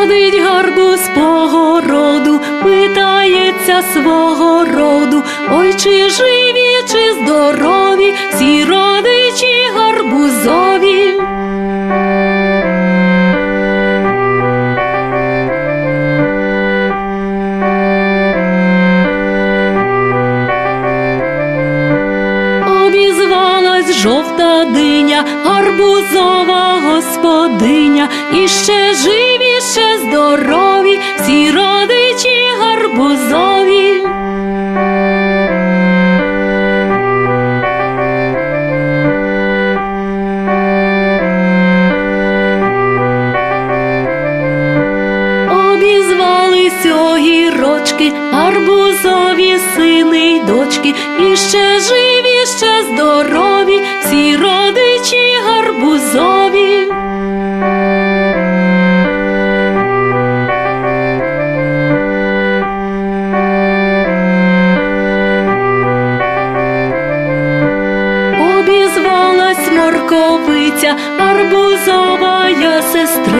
Ходить гарбуз по городу, питається свого роду, ой, чи живі, чи здорові, всі родичі гарбузові. Обізвалась жовта диня, гарбузова господиня іще ще жив ще здорові, всі родичі гарбузові. Гарбузові сини й дочки, і ще живі, ще здорові, Обізвалась арбузова я сестра.